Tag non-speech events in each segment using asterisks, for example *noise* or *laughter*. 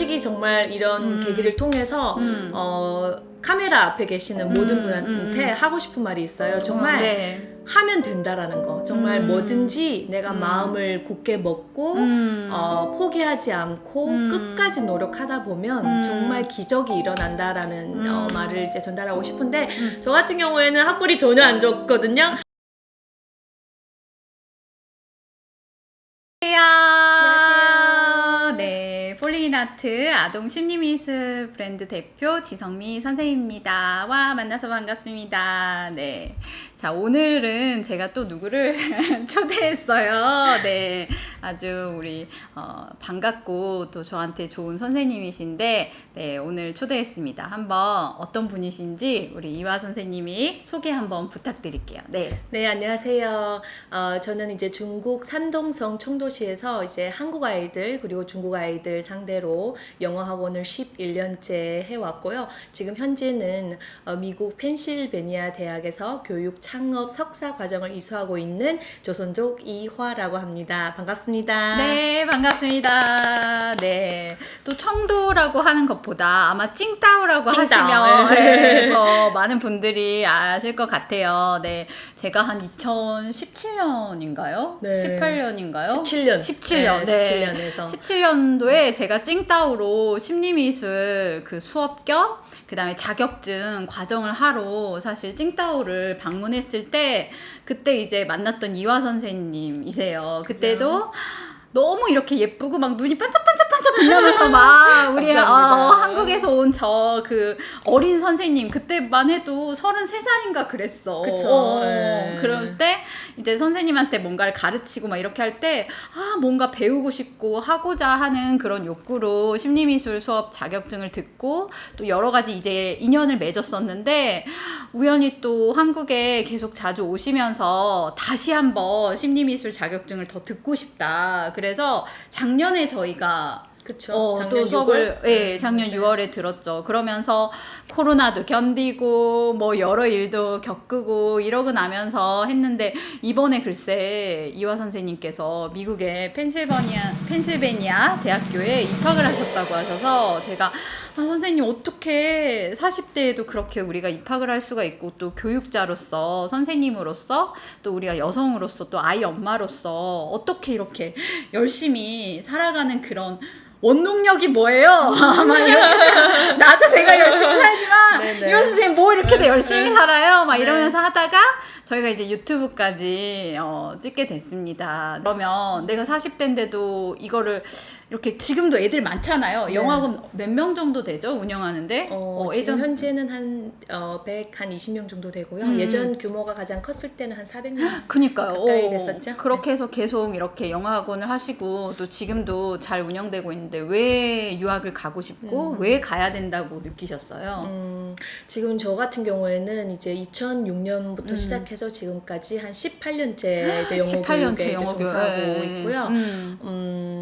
솔직히 정말 이런 음. 계기를 통해서 음. 어, 카메라 앞에 계시는 모든 음, 분한테 음, 음. 하고 싶은 말이 있어요. 정말 어, 네. 하면 된다라는 거. 정말 음. 뭐든지 내가 음. 마음을 굳게 먹고 음. 어, 포기하지 않고 음. 끝까지 노력하다 보면 음. 정말 기적이 일어난다라는 어, 음. 말을 이제 전달하고 싶은데 음. 저 같은 경우에는 학벌이 전혀 안 좋거든요. 네, 폴리나트 아동 심리미술 브랜드 대표 지성미 선생님입니다. 와, 만나서 반갑습니다. 네. 자, 오늘은 제가 또 누구를 *laughs* 초대했어요. 네. 아주 우리, 어, 반갑고 또 저한테 좋은 선생님이신데, 네, 오늘 초대했습니다. 한번 어떤 분이신지 우리 이화 선생님이 소개 한번 부탁드릴게요. 네. 네, 안녕하세요. 어, 저는 이제 중국 산동성 청도시에서 이제 한국 아이들 그리고 중국 아이들 상대로 영어 학원을 11년째 해왔고요. 지금 현재는 어, 미국 펜실베니아 대학에서 교육 창업 석사 과정을 이수하고 있는 조선족 이화라고 합니다. 반갑습니다. 네, 반갑습니다. 네. 또 청도라고 하는 것보다 아마 찡따오라고 찡따오. 하시면 네. 네, 더 많은 분들이 아실 것 같아요. 네. 제가 한 2017년인가요? 네. 18년인가요? 17년. 17년. 네, 네. 17년에서. 17년도에 제가 찡따오로 심리미술 그 수업 겸 그다음에 자격증 과정을 하러 사실 찡따오를 방문했을 때 그때 이제 만났던 이화 선생님이세요. 그때도 너무 이렇게 예쁘고 막 눈이 반짝반짝 빛나면서 막 *laughs* 우리 어. 한국에서 온 저 그 어린 선생님 그때만 해도 33살인가 그랬어. 그쵸. 어, 네. 그럴 때 이제 선생님한테 뭔가를 가르치고 막 이렇게 할 때 아 뭔가 배우고 싶고 하고자 하는 그런 욕구로 심리미술 수업 자격증을 듣고 또 여러 가지 이제 인연을 맺었었는데 우연히 또 한국에 계속 자주 오시면서 다시 한번 심리미술 자격증을 더 듣고 싶다. 그래서 작년에 저희가 그쵸. 어, 작년 또 수업을 6월? 예, 작년 맞아요. 6월에 들었죠. 그러면서 코로나도 견디고 뭐 여러 일도 겪고 이러고 나면서 했는데 이번에 글쎄 이화 선생님께서 미국의 펜실베니아 펜실베니아 대학교에 입학을 하셨다고 하셔서 제가 아, 선생님 어떻게 40대에도 그렇게 우리가 입학을 할 수가 있고 또 교육자로서 선생님으로서 또 우리가 여성으로서 또 아이 엄마로서 어떻게 이렇게 열심히 살아가는 그런 원동력이 뭐예요? *laughs* 막 이렇게 나도 내가 열심히 살지만 네네. 이호 선생님 뭐 이렇게 더 열심히 살아요? 막 이러면서 하다가 저희가 이제 유튜브까지 어, 찍게 됐습니다. 그러면 내가 40대인데도 이거를 이렇게 지금도 애들 많잖아요. 네. 영화학원 몇 명 정도 되죠? 운영하는데? 어, 어, 지금 예전 현재는 한 어, 100, 한 20명 정도 되고요. 음. 예전 규모가 가장 컸을 때는 한 400명. *gasps* 그니까요. 가까이 어, 됐었죠? 그렇게 해서 계속 이렇게 영어학원을 하시고 또 지금도 잘 운영되고 있는데 왜 유학을 가고 싶고 음. 왜 가야 된다고 느끼셨어요? 음, 지금 저 같은 경우에는 이제 2006년부터 음. 시작해서 지금까지 한 18년째 이제 영어 18년째 교육에 이제 영어 교육 종사하고 예, 있고요. 음. 음,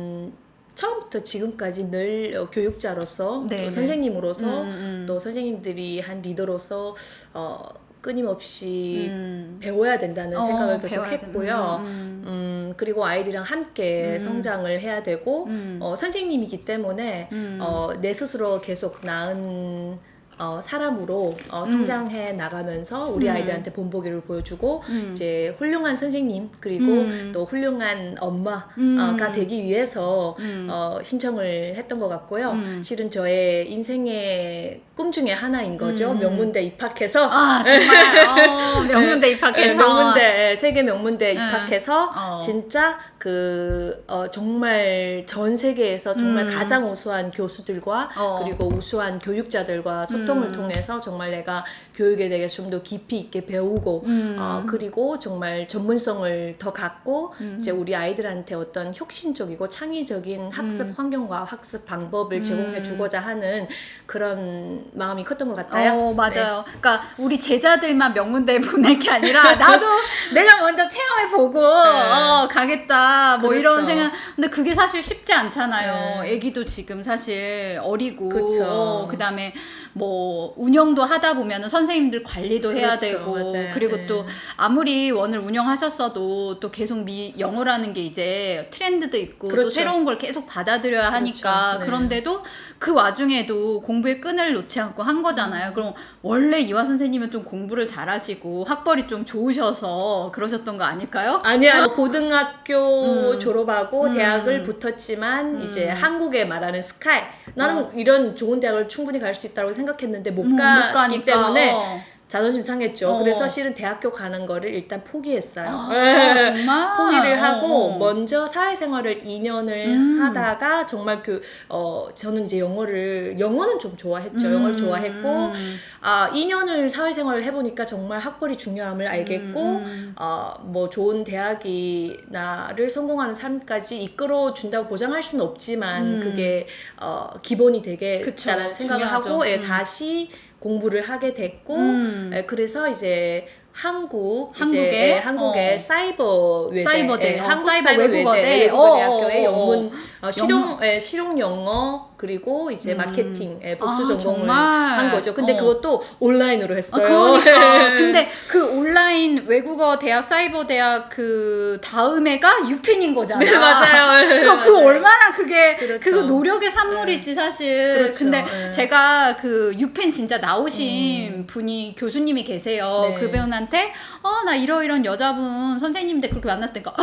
처음부터 지금까지 늘 어, 교육자로서 네, 또 네. 선생님으로서 음, 음. 또 선생님들이 한 리더로서 어, 끊임없이 음. 배워야 된다는 어, 생각을 계속 했고요. 된- 음, 음, 그리고 아이들이랑 함께 음. 성장을 해야 되고, 음. 어, 선생님이기 때문에, 음. 어, 내 스스로 계속 나은, 어, 사람으로 어, 성장해 나가면서 우리 음. 아이들한테 본보기를 보여주고, 음. 이제 훌륭한 선생님, 그리고 음. 또 훌륭한 엄마가 음. 되기 위해서 음. 어, 신청을 했던 것 같고요. 음. 실은 저의 인생의 꿈 중에 하나인 거죠. 음. 명문대 입학해서. 아 정말 어, *laughs* 명문대 입학해서 네, 명문대 세계 명문대 응. 입학해서 어. 진짜 그 어, 정말 전 세계에서 정말 음. 가장 우수한 교수들과 어. 그리고 우수한 교육자들과 소통을 음. 통해서 정말 내가 교육에 대해 좀 더 깊이 있게 배우고 음. 어, 그리고 정말 전문성을 더 갖고 음. 이제 우리 아이들한테 어떤 혁신적이고 창의적인 학습 음. 환경과 학습 방법을 음. 제공해 주고자 하는 그런 마음이 컸던 것 같아요. 어, 맞아요. 그러니까 우리 제자들만 명문대 보낼 게 아니라 나도 *laughs* 내가 먼저 체험해 보고 어, 가겠다. 뭐 그렇죠. 이런 생각. 근데 그게 사실 쉽지 않잖아요. 네. 애기도 지금 사실 어리고 그쵸. 어, 그다음에 뭐뭐 운영도 하다 보면은 선생님들 관리도 해야 그렇죠. 되고 맞아요. 그리고 네. 또 아무리 원을 운영하셨어도 또 계속 미 영어라는 게 이제 트렌드도 있고 또 그렇죠. 새로운 걸 계속 받아들여야 하니까 그렇죠. 네. 그런데도 그 와중에도 공부에 끈을 놓지 않고 한 음. 거잖아요. 그럼 원래 이화 선생님은 좀 공부를 잘하시고 학벌이 좀 좋으셔서 그러셨던 거 아닐까요? 아니야 고등학교 음. 졸업하고 음. 대학을 붙었지만 음. 이제 한국에 말하는 스카이 나는 이런 좋은 대학을 충분히 갈 수 있다고 생각 했는데 못 음, 갔기 가니까. 때문에 어. 자존심 상했죠. 어. 그래서 실은 대학교 가는 거를 일단 포기했어요. 아, 예. *laughs* 정말 포기를 어, 하고 어. 먼저 사회생활을 2년을 음. 하다가 정말 그 어 저는 이제 영어를 영어는 좀 좋아했죠. 음. 영어를 좋아했고 아 2년을 사회생활을 해보니까 정말 학벌이 중요함을 알겠고 음. 어, 뭐 좋은 대학이 나를 성공하는 삶까지 이끌어 준다고 보장할 수는 없지만 음. 그게 어, 기본이 그쵸, 되겠다라는 생각을 중요하죠. 하고 예, 음. 다시 공부를 하게 됐고 음. 예, 그래서 이제 한국 한국에? 이제 예, 한국의 어. 사이버 외대 사이버대, 예, 어, 한국 사이버 사이버 외국어대. 외국어 어, 대학교의 어, 어, 어. 영문 어, 실용 예, 실용 영어 그리고 이제 음. 마케팅 예, 복수 아, 전공을 정말? 한 거죠. 근데 어. 그것도 온라인으로 아, 했어요. 그러니까. *laughs* 근데 그 온라인 외국어 대학, 사이버 대학 그 다음에가 유펜인 거잖아. 네 맞아요. *laughs* 그러니까 그 얼마나 그게 그렇죠. 그거 노력의 산물이지 사실. 그렇죠. 근데 네. 제가 그 유펜 진짜 나오신 분이 교수님이 계세요. 네. 그분한테 어나 이러 이런 여자분 선생님인데 그렇게 만났다니까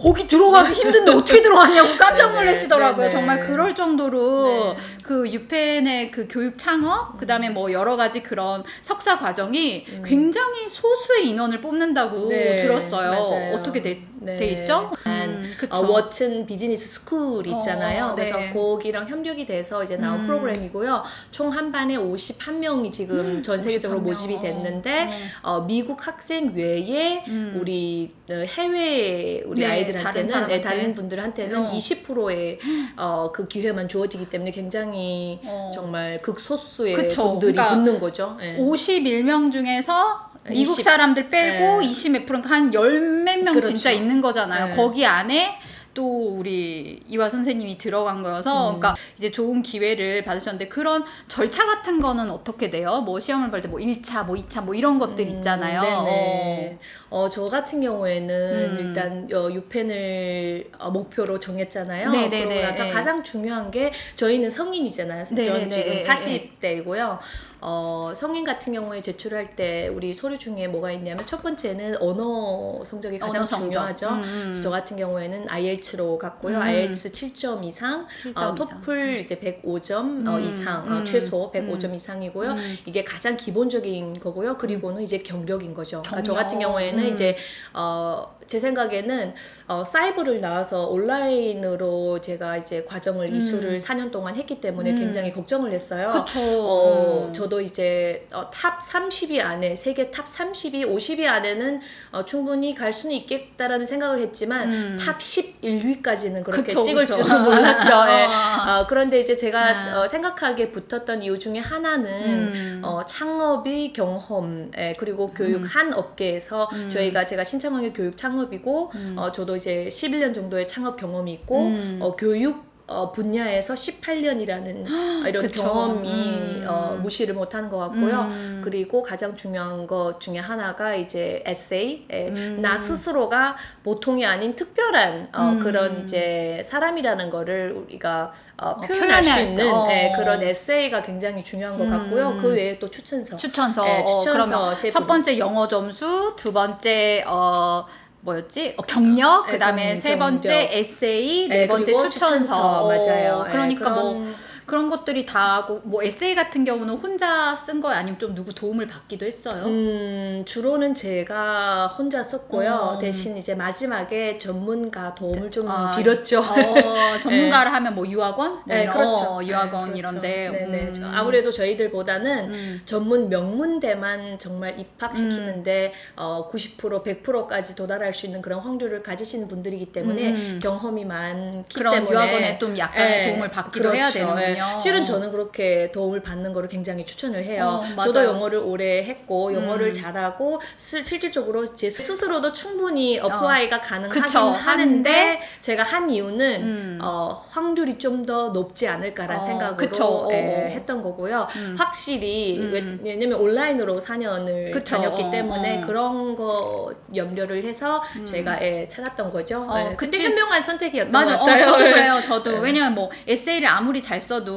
거기 들어가기 힘든데 어떻게 들어갔냐고 깜짝 네네. 놀라시더라고요. 네네. 정말 그럴 정도로 네. 그 유펜의 그 교육 창업, 그 다음에 뭐 여러 가지 그런 석사 과정이 음. 굉장히 소수의 인원을 뽑는다고 네, 들었어요. 맞아요. 어떻게 돼, 네. 돼 있죠? 한 음. 어, 워튼 비즈니스 스쿨 있잖아요. 어, 그래서 네. 거기랑 협력이 돼서 이제 나온 음. 프로그램이고요. 총 한 반에 51명이 지금 전 세계적으로 51명. 모집이 됐는데 네. 어, 미국 학생 외에 음. 우리 어, 해외 우리 네, 다른 아이들한테는 사람한테. 네, 다른 분들한테는 어. 20%의 어, 그 기회만 주어지기 때문에 굉장히 어. 정말 극소수의 그쵸. 분들이 그러니까 붙는 거죠. 예. 51명 중에서 미국 20. 사람들 빼고 네. 20몇 프로 한 열 몇 명 그렇죠. 진짜 있는 거잖아요. 네. 거기 안에 또 우리 이화 선생님이 들어간 거여서 음. 그러니까 이제 좋은 기회를 받으셨는데 그런 절차 같은 거는 어떻게 돼요? 뭐 시험을 볼 때 뭐 1차, 뭐 2차 뭐 이런 것들 음, 있잖아요. 네네. 어, 저 같은 경우에는 음. 일단 어, 유펜을 어, 목표로 정했잖아요. 네네네. 그러고 나서 네. 가장 중요한 게 저희는 성인이잖아요. 전 지금 네, 40대이고요. 어, 성인 같은 경우에 제출할 때 우리 서류 중에 뭐가 있냐면 첫 번째는 언어 성적이 가장 언어 성적. 중요하죠. 음, 음. 저 같은 경우에는 IELTS로 갔고요. 음. IELTS 7점 이상, 7점 어, 이상. 토플 이제 105점 어, 음, 이상, 어, 음. 최소 105점 이상이고요. 음. 이게 가장 기본적인 거고요. 그리고는 이제 경력인 거죠. 그러니까 저 경력. 같은 경우에는 음. 이제 어, 제 생각에는 어, 사이버를 나와서 온라인으로 제가 이제 과정을 음. 이수를 4년 동안 했기 때문에 음. 굉장히 걱정을 했어요. 그쵸. 어, 음. 저도 이제 어, 탑 30위 안에 세계 탑 30위, 50위 안에는 어, 충분히 갈 수는 있겠다라는 생각을 했지만 음. 탑 11위까지는 그렇게 그쵸, 찍을 그쵸. 줄은 몰랐죠. *laughs* 예. 아. 어, 그런데 이제 제가 아. 어, 생각하기에 붙었던 이유 중에 하나는 음. 어, 창업의 경험, 예, 그리고 교육 한 업계에서 음. 저희가 제가 신청한 게 교육 창업이고, 음. 어, 저도 이제 11년 정도의 창업 경험이 있고, 음. 어, 교육 어, 분야에서 18년이라는 이런 그쵸. 경험이 음. 어, 무시를 못하는 것 같고요. 음. 그리고 가장 중요한 것 중에 하나가 이제 에세이, 예, 음. 나 스스로가 보통이 아닌 특별한 어, 음. 그런 이제 사람이라는 거를 우리가 어, 어, 표현할 수 있는 때, 어. 예, 그런 에세이가 굉장히 중요한 것 음. 같고요. 그 외에 또 추천서. 추천서. 네, 어, 추천서 그러면 세첫 분. 번째 영어 점수, 두 번째 어 뭐였지? 어, 경력, 네, 그다음에 경- 세 번째 경력. 에세이, 네, 네, 번째 그리고 추천서. 추천서. 맞아요. 어, 네, 그러니까 뭐 그런- 그런 것들이 다 하고 뭐 에세이 같은 경우는 혼자 쓴 거예요? 아니면 좀 누구 도움을 받기도 했어요? 음, 주로는 제가 혼자 썼고요. 어. 대신 이제 마지막에 전문가 도움을 좀 아, 빌었죠. *laughs* 어, 전문가를 하면 뭐 유학원? 네, 이런, 그렇죠. 어, 유학원 네, 그렇죠. 이런데. 네네. 음. 저- 아무래도 저희들보다는 음. 전문 명문대만 정말 입학시키는데 어, 90% 100%까지 도달할 수 있는 그런 확률을 가지시는 분들이기 때문에 음. 경험이 많기 그런 때문에 유학원에 좀 약간의 예, 도움을 받기도 그렇죠. 해야 되는군요. 예. 네. 실은 저는 그렇게 도움을 받는 거를 굉장히 추천을 해요. 어, 저도. 영어를 오래 했고 영어를 음. 잘하고 스- 실질적으로 제 스스로도 충분히 어플라이가 가능하긴 그쵸, 하는데 하는데 제가 한 이유는 음. 어, 확률이 좀 더 높지 않을까라는 어, 생각으로. 어, 예, 어. 했던 거고요. 음. 확실히 음. 왜, 왜냐면 온라인으로 4년을 그쵸. 다녔기 어, 때문에 어. 그런 거 염려를 해서 제가 예, 찾았던 거죠. 어, 예, 근데 그치. 현명한 선택이었던 맞아. 것 어, 같아요. 저도 예. 그래요. 저도 네. *laughs* 왜냐면 뭐 에세이를 아무리 잘 써도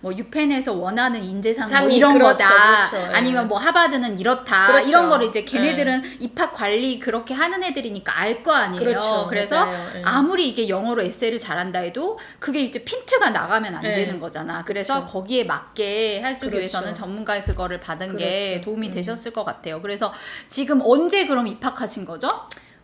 뭐 유펜에서 원하는 인재상 뭐 상이 이런 그렇죠, 거다. 그렇죠. 예. 아니면 뭐 하버드는 이렇다. 그렇죠. 이런 거를 이제 걔네들은 입학 관리 그렇게 하는 애들이니까 알 거 아니에요. 그렇죠. 래서 맞아요. 예. 아무리 이게 영어로 에세이를 잘한다 해도 그게 이제 핀트가 나가면 안 네. 되는 거잖아. 그래서 그렇죠. 거기에 맞게 해주기 그렇죠. 위해서는 전문가의 그거를 받은 게 그렇죠. 도움이 음. 되셨을 것 같아요. 그래서 지금 언제 그럼 입학하신 거죠?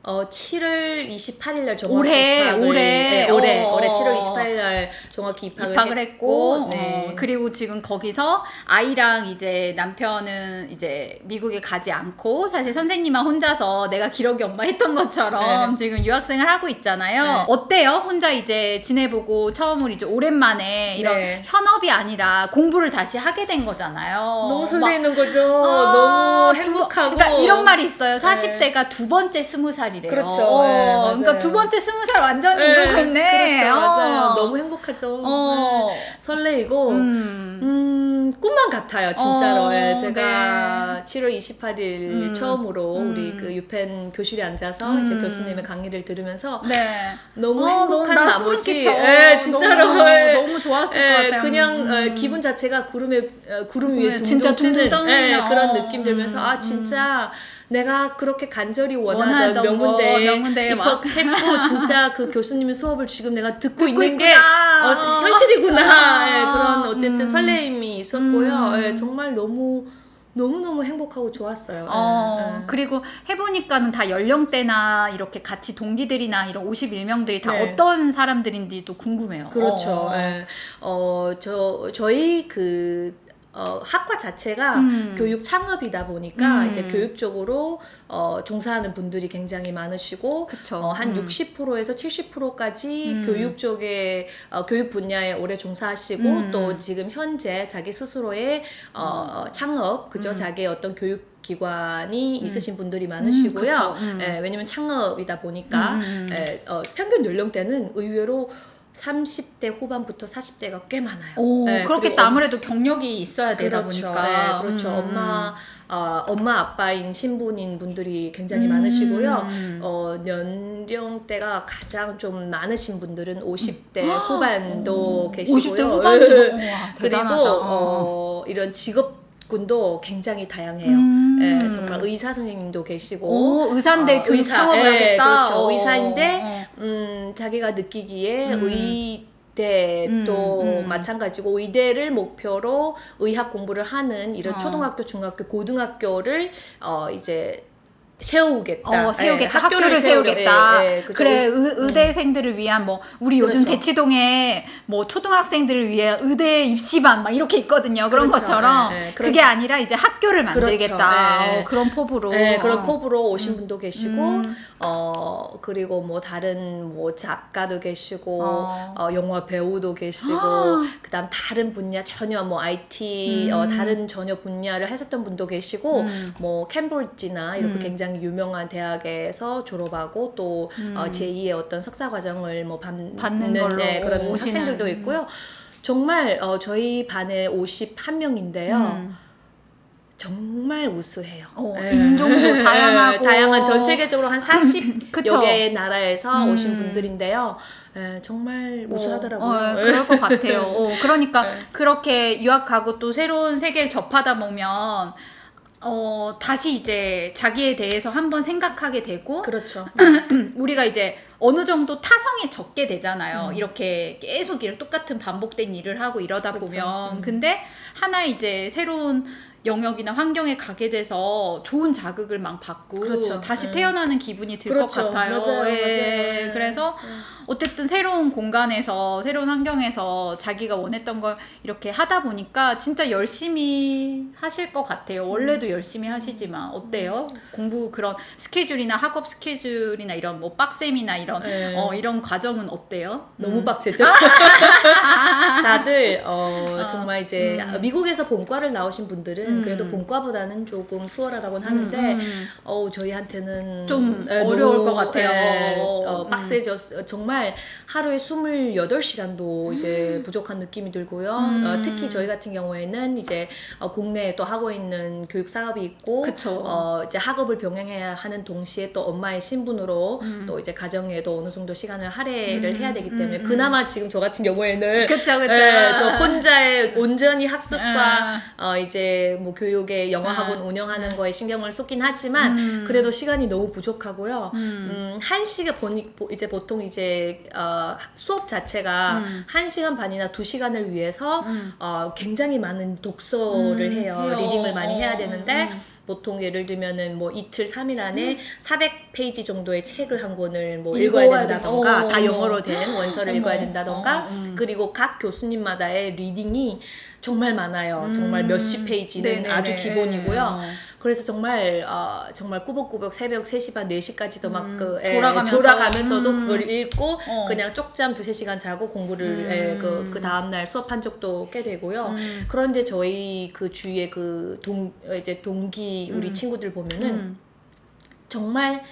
어, 7월 28일 날 정확히 올해, 올해. 네, 올해 어, 올해 어. 7월 28일 날 정확히 입학을, 입학을 했고, 네. 어, 그리고 지금 거기서 아이랑 이제 남편은 이제 미국에 가지 않고 사실 선생님만 혼자서 내가 기러기 엄마 했던 것처럼 지금 유학생을 하고 있잖아요. 네. 어때요? 혼자 이제 지내보고 처음으로 이제 오랜만에 이런 네. 현업이 아니라 공부를 다시 하게 된 거잖아요. 너무 막 설레이는 거죠. 아, 너무 두- 행복하고. 그러니까 이런 말이 있어요. 40대가 두 번째 스무 살이래요. 그렇죠. 어, 네. 그러니까 두 번째 스무 살 완전히 네, 이러고 있네. 그렇죠, 맞아요. 어. 너무 행복하죠. 어. 네. 설레이고 음. 음, 꿈만 같아요, 진짜로. 어, 예, 제가 7월 28일 음. 처음으로 음. 우리 그 유펜 교실에 앉아서 음. 이제 교수님의 강의를 들으면서 네. 너무 어, 행복한 너무 나 소름 나머지. 예, 진짜로. 너무, 예. 너무 좋았을 예, 것 같아요. 그냥 음. 어, 기분 자체가 구름에 어, 구름 위에 네, 둥둥 진짜 뜨는 둥둥 예, 그런 어, 느낌 들면서 음, 아 진짜 내가 그렇게 간절히 원하던, 원하던 명문대에 거, 명문대에 막. 입학했고 *laughs* 진짜 그 교수님의 수업을 지금 내가 듣고, 듣고 있는 게 있구나. 어, 현실이구나 아, 예, 그런 어쨌든 음. 설레임이 있었고요. 음. 예, 정말 너무 너무 너무 행복하고 좋았어요. 예, 어, 예. 그리고 해보니까는 다 연령대나 이렇게 같이 동기들이나 이런 51명들이 다 네. 어떤 사람들인지도 궁금해요. 그렇죠. 어. 예. 어, 저, 저희 그, 어, 학과 자체가 음. 교육 창업이다 보니까 음. 이제 교육 쪽으로 어, 종사하는 분들이 굉장히 많으시고. 어, 한 음. 60%에서 70%까지 음. 교육 쪽에 어, 교육 분야에 오래 종사하시고 음. 또 지금 현재 자기 스스로의 어, 창업 그죠 음. 자기의 어떤 교육 기관이 있으신 분들이 많으시고요. 그쵸. 음. 예, 왜냐면 창업이다 보니까 음, 음, 음. 예, 어, 평균 연령대는 의외로 30대 후반부터 40대가 꽤 많아요. 오, 예, 그렇겠다. 아무래도 경력이 있어야 되다 그렇죠. 보니까. 예, 그렇죠. 음, 엄마, 어, 엄마 아빠인 신분인 분들이 굉장히 음. 많으시고요. 음. 어, 연령대가 가장 좀 많으신 분들은 50대 *gasps* 후반도 계시고요. 50대 후반도 예. 우와, *laughs* 그리고. 어, 이런 직업 군도 굉장히 다양해요. 음. 예, 정말 의사 선생님도 계시고 오, 의사인데 어, 교육 의사, 창업을 예, 하겠다. 그렇죠. 어, 의사인데 어. 음, 자기가 느끼기에 음. 의대도 음, 음. 마찬가지고 의대를 목표로 의학 공부를 하는 이런 어. 초등학교, 중학교, 고등학교를 어 이제 세우겠다. 어, 세우겠다. 예, 학교를, 세우려- 세우겠다. 예, 예. 그래, 의, 의대생들을 위한 뭐, 우리 요즘 그렇죠. 대치동에 뭐, 초등학생들을 위해 의대 입시반 막 이렇게 있거든요. 그런 그렇죠. 것처럼. 예, 예. 그게 아니라 이제 학교를 만들겠다. 그렇죠. 예, 예. 어, 그런 포부로. 네, 그런 포부로 오신 분도 계시고, 음. 어, 그리고 뭐 다른 뭐 작가도 계시고, 어. 어, 영화 배우도 계시고, 아. 그 다음 다른 분야 전혀 뭐 IT, 음. 어, 다른 전혀 분야를 하셨던 분도 계시고, 음. 뭐 캠브리지나 이렇게 음. 굉장히 유명한 대학에서 졸업하고 또 음. 어, 제2의 어떤 석사 과정을 뭐 받, 받는 는, 걸로 네, 그런 오시는. 학생들도 있고요. 정말 어, 저희 반에 51명인데요. 음. 정말 우수해요. 어, 예. 인종도 다양하고. 다양한 전 세계적으로 한 40여 *laughs* 그쵸. 개의 나라에서 음. 오신 분들인데요. 예, 정말 우수하더라고요. 어, 어, 예. 그럴 것 같아요. 어, 그러니까 *laughs* 네. 그렇게 유학 가고 또 새로운 세계를 접하다 보면 어, 다시 이제 자기에 대해서 한번 생각하게 되고 그렇죠. *clears throat* 우리가 이제 어느 정도 타성에 적게 되잖아요. 음. 이렇게 계속 이렇게 똑같은 반복된 일을 하고 이러다 그쵸. 보면. 음. 근데 하나 이제 새로운 영역이나 환경에 가게 돼서 좋은 자극을 막 받고 그렇죠. 다시 음. 태어나는 기분이 들 것 그렇죠. 같아요. 맞아요. 예. 맞아요. 그래서 어쨌든 새로운 공간에서 새로운 환경에서 자기가 원했던 걸 이렇게 하다 보니까 진짜 열심히 하실 것 같아요. 원래도 열심히 하시지만 어때요? 공부 그런 스케줄이나 학업 스케줄이나 이런 뭐 빡셈이나 이런 네. 어 이런 과정은 어때요? 너무 음. 빡세죠? *laughs* 다들 어, 어. 정말 이제 음. 미국에서 본과를 나오신 분들은 음. 그래도 본과보다는 조금 수월하다고는 하는데 음, 음. 어 저희한테는 좀 예, 어려울 너무, 것 같아요. 예, 어, 음. 빡세죠. 정말 하루에 28시간도 이제 부족한 느낌이 들고요. 음. 어, 특히 저희 같은 경우에는 이제 어, 국내에 또 하고 있는 교육 사업이 있고 그쵸. 어, 이제 학업을 병행해야 하는 동시에 또 엄마의 신분으로 또 이제 가정에도 어느 정도 시간을 할애를 음, 해야 되기 때문에 음, 그나마 지금 저 같은 경우에는 그쵸 그쵸. 예, 저 혼자의 온전히 학습과 아. 어, 이제 뭐 교육의 영어 아. 학원 운영하는 거에 신경을 쏟긴 하지만 음. 그래도 시간이 너무 부족하고요. 음. 음, 한 시간 보니 보- 이제 보통 이제 어, 수업 자체가 음. 한 시간 반이나 두 시간을 위해서 음. 어, 굉장히 많은 독서를 음, 해요. 해요. 리딩을 많이 해야 어, 되는데 음. 보통 예를 들면은 뭐 이틀 삼일 안에 400페이지 정도의 책을 한 권을 뭐 읽어야. 된다던가 어, 다. 영어로 된 원서를. 읽어야 된다던가 어, 음. 그리고 각 교수님마다의 리딩이 정말 많아요. 정말 음. 몇십 페이지는 네네네. 아주 기본이고요. 어. 그래서 정말 어, 정말 꾸벅꾸벅 새벽 3시 반 4시까지도 막 그, 예, 졸아가면서. 음. 그걸 읽고 어. 그냥 쪽잠 두세 시간 자고 공부를 음. 예, 그, 그 다음날 수업한 적도 꽤 되고요. 음. 그런데 저희 그 주위에 그 동, 어, 이제 동기 우리 음. 친구들 보면은 음. 정말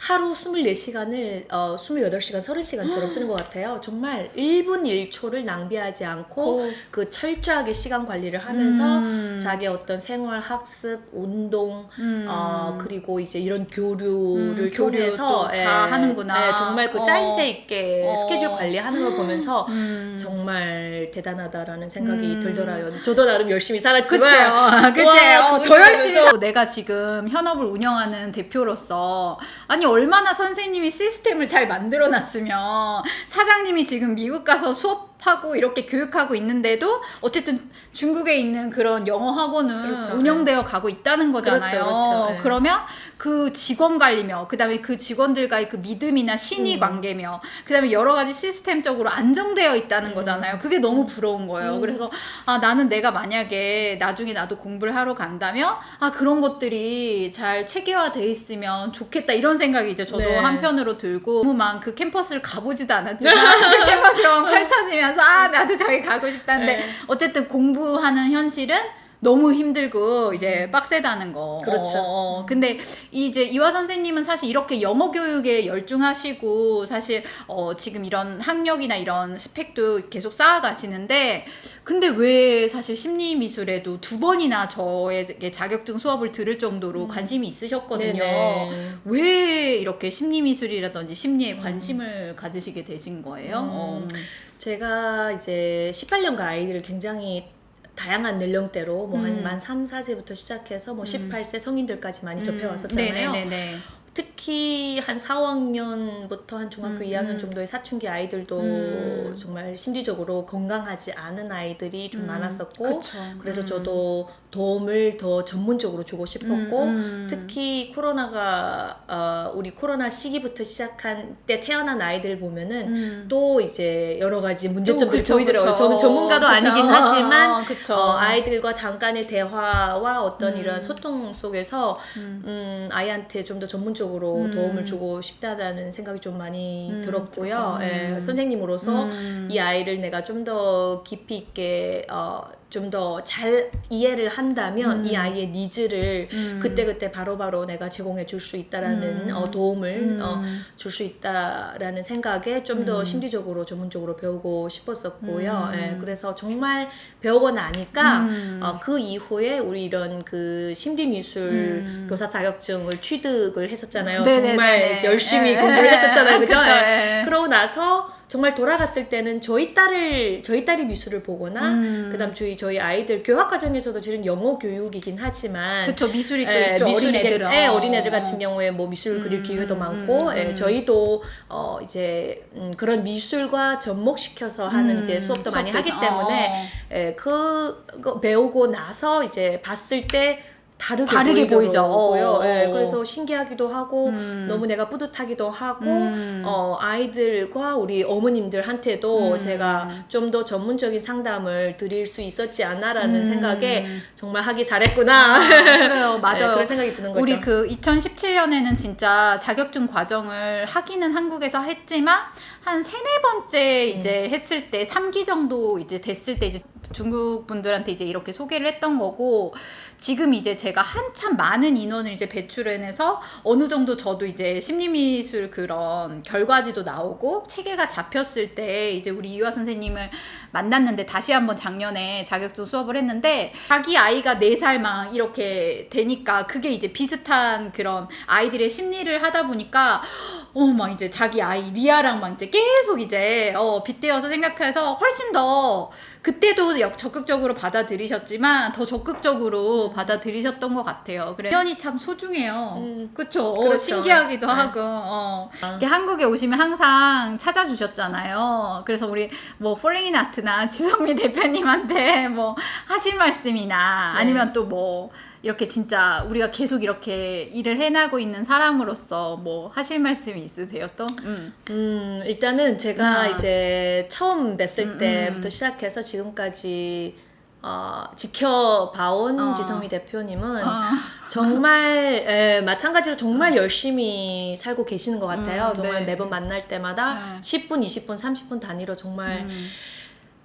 하루 24시간을 어, 28시간, 30시간처럼 쓰는 것 같아요. 정말 1분 1초를 낭비하지 않고 고- 그 철저하게 시간 관리를 하면서 음. 자기 어떤 생활, 학습, 운동, 음. 어, 그리고 이제 이런 교류를 음, 교류 통해서 또다 하는구나. 예, 정말 그 어. 짜임새 있게 어. 스케줄 관리하는 걸 보면서 음. 정말 대단하다라는 생각이 음. 들더라고요. 저도 나름 열심히 그쵸, *laughs* 살았지만 그치. 와, 어, 더 열심히. 내가 지금 현업을 운영하는 대표로서 아니 얼마나 선생님이 시스템을 잘 만들어 놨으면 사장님이 지금 미국 가서 수업 하고 이렇게 교육하고 있는데도 어쨌든 중국에 있는 그런 영어 학원은 그렇죠. 운영되어 가고 있다는 거잖아요. 그렇죠, 그렇죠. 네. 그러면 그 직원 관리며 그다음에 그 직원들과의 그 믿음이나 신의 음. 관계며 그다음에 여러 가지 시스템적으로 안정되어 음. 있다는 거잖아요. 그게 너무 부러운 거예요. 그래서 아 나는 내가 만약에 나중에 나도 공부를 하러 간다면 아 그런 것들이 잘 체계화돼 있으면 좋겠다 이런 생각이 이제 저도 네. 한편으로 들고 너무만 그 캠퍼스를 가보지도 않았지만 *laughs* 그 캠퍼스가 펼쳐지면 서 아 나도 저기 가고 싶다는데 네. 어쨌든 공부하는 현실은 너무 힘들고 이제 빡세다는 거. 그렇죠. 어, 어. 근데 이제 이화 선생님은 사실 이렇게 영어 교육에 열중하시고 사실 어 지금 이런 학력이나 이런 스펙도 계속 쌓아가시는데 근데 왜 사실 심리 미술에도 두 번이나 저에게 자격증 수업을 들을 정도로 관심이 있으셨거든요. 음. 네네. 왜 이렇게 심리 미술이라든지 심리에 관심을 가지시게 되신 거예요? 어. 음. 제가 이제 18년간 아이들을 굉장히 다양한 연령대로 뭐한 음. 만 3, 4세부터 시작해서 뭐 18세 성인들까지 많이 접해 왔었잖아요. 네네네. 특히 한 4, 5학년부터 한 중학교 음, 2학년 음. 정도의 사춘기 아이들도 음. 정말 심리적으로 건강하지 않은 아이들이 좀 음, 많았었고 그쵸. 그래서 음. 저도 도움을 더 전문적으로 주고 싶었고 음, 음. 특히 코로나가 어, 우리 코로나 시기부터 시작한 때 태어난 아이들 보면은 음. 또 이제 여러 가지 문제점들이 그쵸, 보이더라고요. 그쵸. 저는 전문가도 그쵸. 아니긴 하지만 어, *laughs* 그쵸. 어, 아이들과 잠깐의 대화와 어떤 음. 이런 소통 속에서 음. 음, 아이한테 좀 더 전문적으로 음. 도움을 주고 싶다라는 생각이 좀 많이 음, 들었고요. 음. 예, 선생님으로서 음. 이 아이를 내가 좀 더 깊이 있게 어, 좀 더 잘 이해를 한다면 음. 이 아이의 니즈를 음. 그때그때 바로바로 내가 제공해 줄 수 있다라는 음. 어, 도움을 음. 어, 줄 수 있다라는 생각에 좀더 음. 심리적으로 전문적으로 배우고 싶었었고요. 음. 예, 그래서 정말 배우고 나니까 음. 어, 그 이후에 우리 이런 그 심리 미술 음. 교사 자격증을 취득을 했었잖아요. 네네네네. 정말 열심히 예, 공부를 예, 했었잖아요. *laughs* 그죠? 예. 예. 그러고 나서 정말 돌아갔을 때는 저희 딸을 저희 딸이 미술을 보거나 음. 그다음 주위 저희 아이들 교학 과정에서도 실은 영어 교육이긴 하지만 그쵸 미술이 또 예, 있죠 미술이 어린 애들은 예, 어린애들 어, 같은 경우에 뭐 미술 그릴 음, 기회도 음, 많고 음, 예, 음. 저희도 어 이제 음, 그런 미술과 접목시켜서 하는 음, 이제 수업도 많이 하기 때문에 어. 예, 그거 배우고 나서 이제 봤을 때 다르게, 다르게 보이죠. 어, 어. 그래서 신기하기도 하고 음. 너무 내가 뿌듯하기도 하고 음. 어, 아이들과 우리 어머님들한테도 음. 제가 좀 더 전문적인 상담을 드릴 수 있었지 않나라는 음. 생각에 정말 하기 잘했구나. 아, 그래요 *laughs* 네, 맞아요 그런 생각이 드는 거죠. 우리 그 2017년에는 진짜 자격증 과정을 하기는 한국에서 했지만 한 세네 번째 이제 음. 했을 때 3기 정도 이제 됐을 때 이제 중국 분들한테 이제 이렇게 소개를 했던 거고 지금 이제 제가 한참 많은 인원을 이제 배출해내서 어느 정도 저도 이제 심리미술 그런 결과지도 나오고 체계가 잡혔을 때 이제 우리 이화 선생님을 만났는데 다시 한번 작년에 자격증 수업을 했는데 자기 아이가 4살 막 이렇게 되니까 그게 이제 비슷한 그런 아이들의 심리를 하다 보니까 어 막 이제 자기 아이 리아랑 막 이제 계속 이제 어 빗대어서 생각해서 훨씬 더 그때도 역- 적극적으로 받아들이셨지만 더 적극적으로 받아들이셨던 것 같아요. 그래 연이 참 소중해요. 음. 그쵸? 어, 그렇죠. 신기하기도 네. 하고 어. 아. 이렇게 한국에 오시면 항상 찾아주셨잖아요. 그래서 우리 뭐 폴링인 아트나 지성미 *laughs* 대표님한테 뭐 하실 말씀이나 네. 아니면 또뭐 이렇게 진짜 우리가 계속 이렇게 일을 해나고 있는 사람으로서 뭐 하실 말씀이 있으세요 또? 음. 음, 일단은 제가 아. 이제 처음 뵀을 음, 때부터 음. 시작해서 지금까지 어, 지켜봐온 어. 지성미 대표님은 어. 정말 예, 마찬가지로 정말 열심히 살고 계시는 것 같아요. 음, 정말 네. 매번 만날 때마다 음. 10분, 20분, 30분 단위로 정말 음.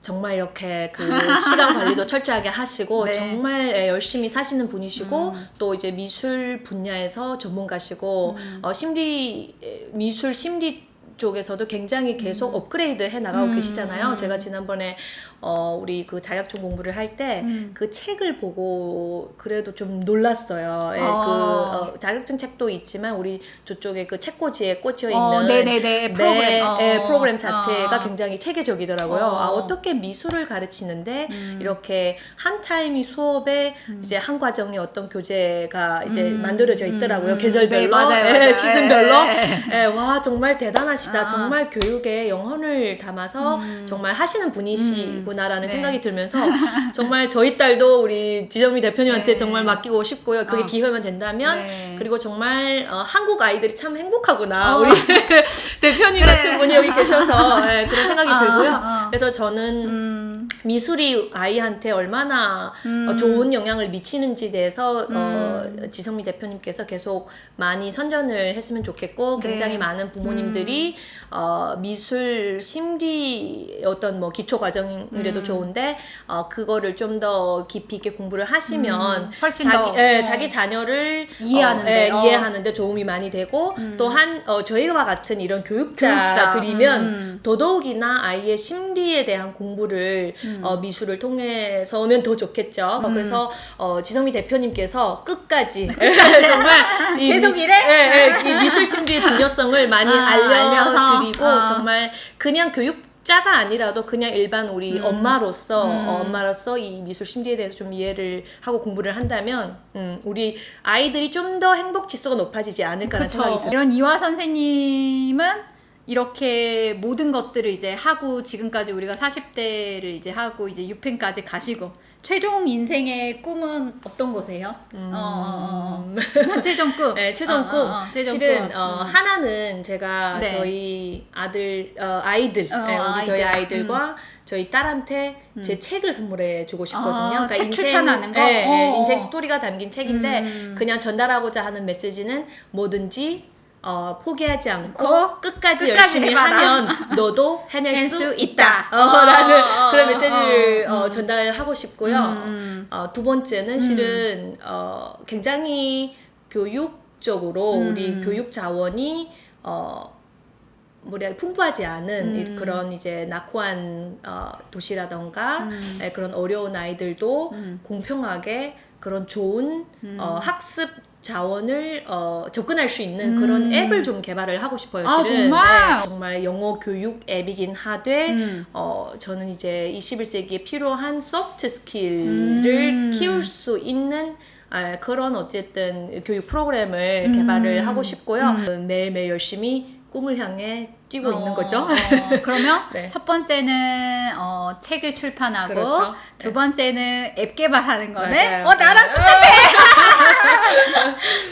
정말 이렇게 그 *laughs* 시간 관리도 철저하게 하시고 네. 정말 예, 열심히 사시는 분이시고 음. 또 이제 미술 분야에서 전문가시고 음. 어, 심리 에, 미술 심리 쪽에서도 굉장히 계속 업그레이드 해 나가고 음. 계시잖아요. 제가 지난번에 어, 우리 그 자격증 공부를 할 때그 음. 책을 보고 그래도 좀 놀랐어요. 예, 어. 그 어, 자격증 책도 있지만 우리 저쪽에 그 책꽂이에 꽂혀 있는 어, 네네네 프로그램 네, 어. 예, 프로그램 자체가 어. 굉장히 체계적이더라고요. 어. 아, 어떻게 미술을 가르치는데 음. 이렇게 한 타임이 수업에 이제 한 과정에 어떤 교재가 이제 음. 만들어져 있더라고요. 음. 계절별로, 네, 맞아요, 예, 맞아요. 시즌별로. 예. 예, 와 정말 대단하시다. 아. 정말 교육에 영혼을 담아서 음. 정말 하시는 분이시 구나라는 네. 생각이 들면서 *laughs* 정말 저희 딸도 우리 지정미 대표님한테 네. 정말 맡기고 싶고요. 그게 어. 기회만 된다면 네. 그리고 정말 어, 한국 아이들이 참 행복하구나. 어. 우리 *laughs* 대표님 그래. 같은 분이 여기 계셔서 예, 그런 생각이 어, 들고요. 어. 그래서 저는 음. 미술이 아이한테 얼마나 음. 어, 좋은 영향을 미치는지 대해서 어, 음. 지성미 대표님께서 계속 많이 선전을 했으면 좋겠고 네. 굉장히 많은 부모님들이 어, 미술 심리 어떤 뭐 기초 과정 이라도 음. 좋은데 어, 그거를 좀 더 깊이 있게 공부를 하시면 음, 훨씬 자기, 더, 예, 어. 자기 자녀를 이해하는데, 어, 어. 예, 이해하는데 도움이 많이 되고 또한 어, 저희와 같은 이런 교육자. 교육자들이면 음. 더더욱이나 아이의 심리에 대한 공부를 어, 미술을 통해서면 더 좋겠죠. 음. 그래서 어, 지성미 대표님께서 끝까지, *laughs* 정말 *laughs* 이 계속 미- 이래? 예, 예, 이 미술 심리의 중요성을 많이 아, 알려드리고 알려서? 어. 정말 그냥 교육 자가 아니라도 그냥 일반 우리 엄마로서 음. 어, 엄마로서 이 미술 심리에 대해서 좀 이해를 하고 공부를 한다면 음, 우리 아이들이 좀 더 행복 지수가 높아지지 않을까라는 생각이 그쵸. 들어요. 이런 이화 선생님은 이렇게 모든 것들을 이제 하고 지금까지 우리가 40대를 이제 하고 이제 6펜까지 가시고 최종 인생의 꿈은 어떤 거세요? 어, 어, 어, 어. 최종 꿈. 네, 최종 어, 꿈. 어, 어, 최종 실은 꿈. 어, 음. 하나는 제가 네. 저희 아들 어, 아이들, 어, 네, 우리 저희 아이들. 아이들과 저희 딸한테 제 책을 선물해 주고 싶거든요. 아, 책 출판하는 거? 네, 네, 어. 인생 스토리가 담긴 책인데 음. 그냥 전달하고자 하는 메시지는 뭐든지 어, 포기하지 않고 어? 끝까지, 끝까지 열심히 해봐라. 하면 *laughs* 너도 해낼 할 수, 수 있다. 어, 라는 어, 어, 그런 어, 메시지를 어, 어, 음. 전달하고 싶고요. 음. 어, 두 번째는 실은 어, 굉장히 교육적으로 음. 우리 교육 자원이 어, 뭐냐 풍부하지 않은 이- 음. 그런 이제 낙후한 어, 도시라던가 음. 에, 그런 어려운 아이들도 음. 공평하게 그런 좋은 어, 학습 자원을 어, 접근할 수 있는 그런 음. 앱을 좀 개발을 하고 싶어요. 아, 실은. 정말? 네, 정말 영어 교육 앱이긴 하되 음. 어, 저는 이제 21세기에 필요한 소프트 스킬을 음. 키울 수 있는 아, 그런 어쨌든 교육 프로그램을 음. 개발을 하고 싶고요. 매일매일 열심히 꿈을 향해 뛰고 있는 어, 거죠. 어, *laughs* 그러면 네. 첫 번째는 어, 책을 출판하고 그렇죠. 두 번째는 앱 개발하는 거네. 맞아요. 어 나랑 네.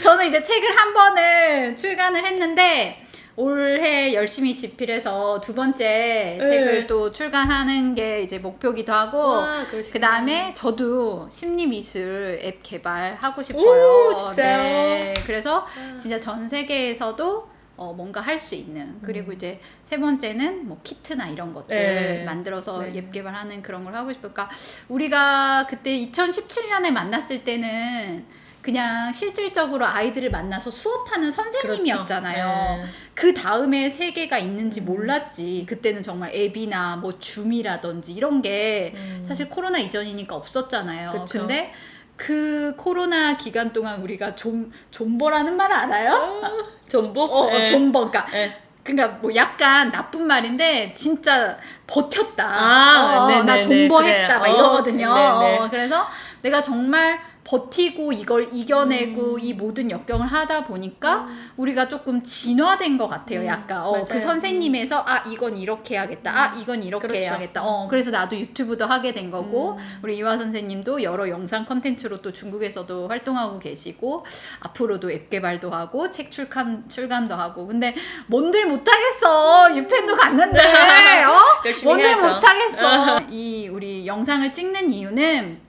*laughs* 저는 이제 책을 한 번을 출간을 했는데 올해 열심히 집필해서 두 번째 네. 책을 또 출간하는 게 이제 목표기도 하고 와. 그 다음에 저도 심리 미술 앱 개발하고 싶어요. 오, 진짜요? 네, 그래서 진짜 전 세계에서도 어, 뭔가 할 수 있는 그리고 이제 세 번째는 뭐 키트나 이런 것들 음. 네. 만들어서 네. 앱 개발하는 그런 걸 하고 싶을까 우리가 그때 2017년에 만났을 때는 그냥 실질적으로 아이들을 만나서 수업하는 선생님이었잖아요. 그렇죠. 그 다음에 세계가 있는지 음. 몰랐지. 그때는 정말 앱이나 뭐 줌이라든지 이런 게 음. 사실 코로나 이전이니까 없었잖아요. 그쵸. 근데 그 코로나 기간 동안 우리가 좀 존버라는 말 알아요? 전복? 어, 어, 네. 존버. 그러니까 네. 그러니까 뭐 약간 나쁜 말인데 진짜 버텼다. 아, 어, 네네네, 나 존버했다 그래요. 막 이러거든요. 어. 어, 그래서 내가 정말 버티고 이걸 이겨내고 음. 이 모든 역경을 하다 보니까 우리가 조금 진화된 것 같아요. 음, 약간 어. 그 선생님에서 아 이건 이렇게 해야겠다. 아 이건 이렇게 그렇죠. 해야겠다. 어, 그래서 나도 유튜브도 하게 된 거고 음. 우리 이화 선생님도 여러 영상 컨텐츠로 또 중국에서도 활동하고 계시고 앞으로도 앱 개발도 하고 책 출간 출간도 하고 근데 뭔들 못하겠어 유펜도 갔는데 *laughs* 어? 뭔들. 못하겠어 이 우리 영상을 찍는 이유는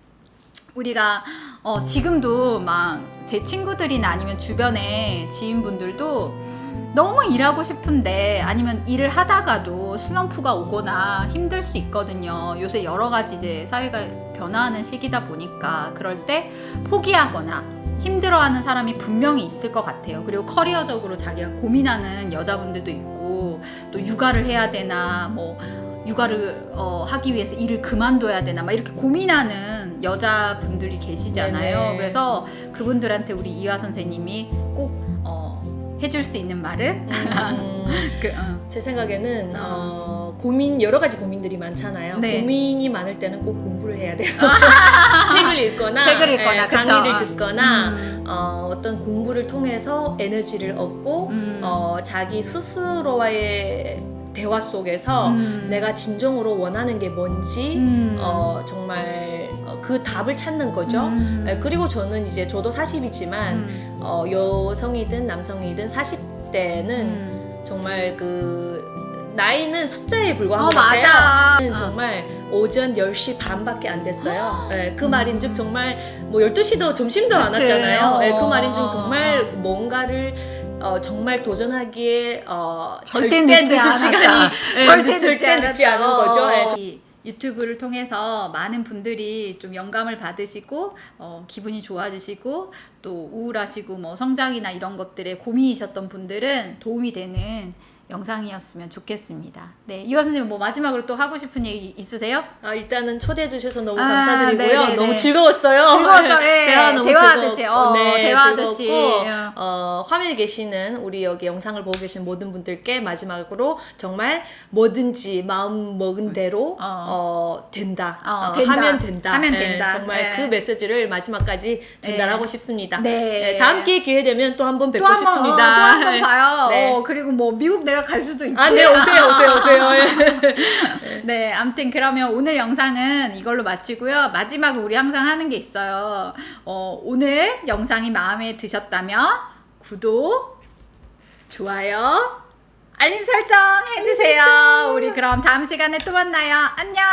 우리가 어, 지금도 막 제 친구들이나 아니면 주변에 지인분들도 너무 일하고 싶은데 아니면 일을 하다가도 슬럼프가 오거나 힘들 수 있거든요. 요새 여러 가지 이제 사회가 변화하는 시기다 보니까 그럴 때 포기하거나 힘들어하는 사람이 분명히 있을 것 같아요. 그리고 커리어적으로 자기가 고민하는 여자분들도 있고 또 육아를 해야 되나 뭐 육아를 어, 하기 위해서 일을 그만둬야 되나 막 이렇게 고민하는 여자분들이 계시잖아요. 네네. 그래서 그분들한테 우리 이화 선생님이 꼭 어, 해줄 수 있는 말을 음, *laughs* 그, 어. 제 생각에는 어, 고민 여러 가지 고민들이 많잖아요. 네. 고민이 많을 때는 꼭 공부를 해야 돼요. *laughs* 책을 읽거나, 책을 읽거나, 예. 강의를 듣거나 음. 어, 어떤 공부를 통해서 에너지를 얻고 음. 어, 자기 스스로와의 대화 속에서 음. 내가 진정으로 원하는 게 뭔지 음. 어, 정말 어, 그 답을 찾는 거죠. 음. 예, 그리고 저는 이제 저도 40이지만 음. 어, 여성이든 남성이든 40대는 음. 정말 그 나이는 숫자에 불과한 어, 것 같아요. 맞아. 어. 정말 오전 10시 반밖에 안 됐어요. 네, 그 말인즉 정말 뭐 12시도 점심도 안 그치. 왔잖아요. 네, 그 어. 말인즉 정말 뭔가를 어, 정말 도전하기에 어, 절대 늦지 않았다. 시간이 네, *laughs* 절대 늦- 늦지 않았다. 늦지 않은 거죠. 네. 이 유튜브를 통해서 많은 분들이 좀 영감을 받으시고 어, 기분이 좋아지시고 또 우울하시고 뭐 성장이나 이런 것들에 고민이셨던 분들은 도움이 되는 영상이었으면 좋겠습니다. 네, 이화 선생님 뭐 마지막으로 또 하고 싶은 얘기 있으세요? 아, 일단은 초대해 주셔서 너무 아, 감사드리고요. 네네네. 너무 즐거웠어요. 즐거웠죠? 예. *laughs* 대화 너무 대화하듯이, 어, 네, 대화하듯이. 즐거웠고, 예. 어, 화면에 계시는 우리 여기 영상을 보고 계신 모든 분들께 마지막으로 정말 뭐든지 마음 먹은 대로 어. 어, 된다. 어, 어, 된다. 하면 된다. 하면 예, 된다. 정말 예. 그 메시지를 마지막까지 전달하고 싶습니다. 네. 예, 다음 기회 기회 되면 또 한 번 뵙고 또 한 번, 싶습니다. 어, 또한 번 봐요. 네. 어, 그리고 뭐 미국 내가 갈 수도 있지. 아, 네, 오세요, 오세요, 오세요. *laughs* 예. 네, 아무튼 그러면 오늘 영상은 이걸로 마치고요. 마지막으로 우리 항상 하는 게 있어요. 어, 오늘 영상이 마음에 드셨다면 구독, 좋아요, 알림 설정 해주세요. 우리 그럼 다음 시간에 또 만나요. 안녕!